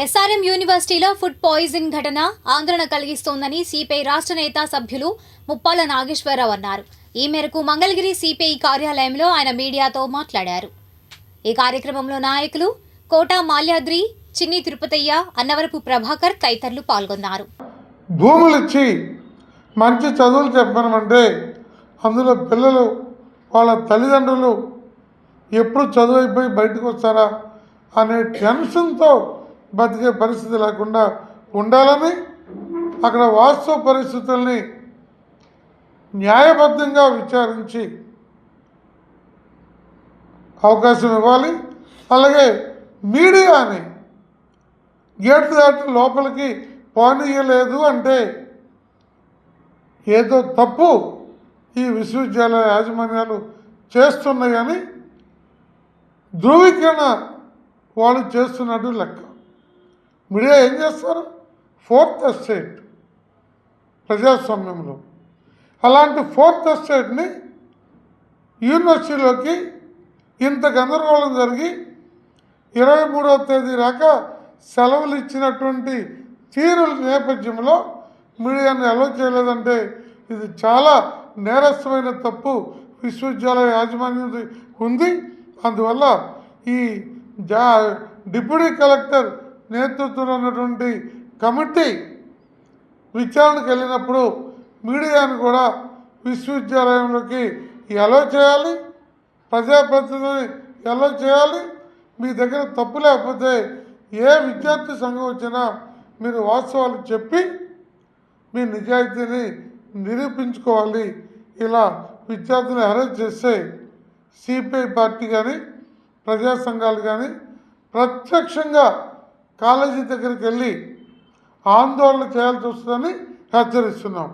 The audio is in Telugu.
ఎస్ఆర్ఎం యూనివర్సిటీలో ఫుడ్ పాయిజన్ ఘటన ఆందోళన కలిగిస్తోందని సిపిఐ రాష్ట్ర నేత సభ్యులు ముప్పాల నాగేశ్వరరావు అన్నారు. ఈ మేరకు మంగళగిరి సిపిఐ కార్యాలయంలో ఆయన మీడియాతో మాట్లాడారు. ఈ కార్యక్రమంలో నాయకులు కోట మాల్యాద్రి చిన్ని తిరుపతయ్య అన్నవరపు ప్రభాకర్ తదితరులు పాల్గొన్నారు. భూములు ఇచ్చి మంచి చదువులు చెప్పనమంటే అందులో పిల్లలు వాళ్ళ తల్లిదండ్రులు ఎప్పుడు చదువు అయిపోయి బయటకు వస్తారా అనే టెన్షన్తో బతికే పరిస్థితి లేకుండా ఉండాలని అక్కడ వాస్తవ పరిస్థితుల్ని న్యాయబద్ధంగా విచారించి అవకాశం ఇవ్వాలి. అలాగే మీడియాని గేట్ దాటి లోపలికి పోనీయలేదు అంటే ఏదో తప్పు ఈ విశ్వవిద్యాలయ యాజమాన్యాలు చేస్తున్నాయని ధృవీకరణ వాళ్ళు చేస్తున్నట్టు లెక్క. మీడియా ఏం చేస్తారు? ఫోర్త్ ఎస్టేట్ ప్రజాస్వామ్యంలో. అలాంటి ఫోర్త్ ఎస్టేట్ని యూనివర్సిటీలోకి ఇంత గందరగోళం జరిగి ఇరవై మూడవ తేదీ రాక సెలవులు ఇచ్చినటువంటి తీరుల నేపథ్యంలో మీడియాను అలో చేయలేదంటే ఇది చాలా నేరస్థమైన తప్పు. విశ్వవిద్యాలయ యాజమాన్యం ఉంది. అందువల్ల ఈ జా డిప్యూటీ కలెక్టర్ నేతృత్వంలో ఉన్నటువంటి కమిటీ విచారణకు వెళ్ళినప్పుడు మీడియాను కూడా విశ్వవిద్యాలయంలోకి ఎలా చేయాలి ప్రజాప్రతినిధిని ఎలా చేయాలి. మీ దగ్గర తప్పు లేకపోతే ఏ విద్యార్థి సంఘం వచ్చినా మీరు వాస్తవాలు చెప్పి మీ నిజాయితీని నిరూపించుకోవాలి. ఇలా విద్యార్థిని అరెస్ట్ చేస్తే సిపిఐ పార్టీ కానీ ప్రజా సంఘాలు కానీ ప్రత్యక్షంగా కాలేజీ దగ్గరికి వెళ్ళి ఆందోళన చేయాల్సి వస్తుందని హెచ్చరిస్తున్నాం.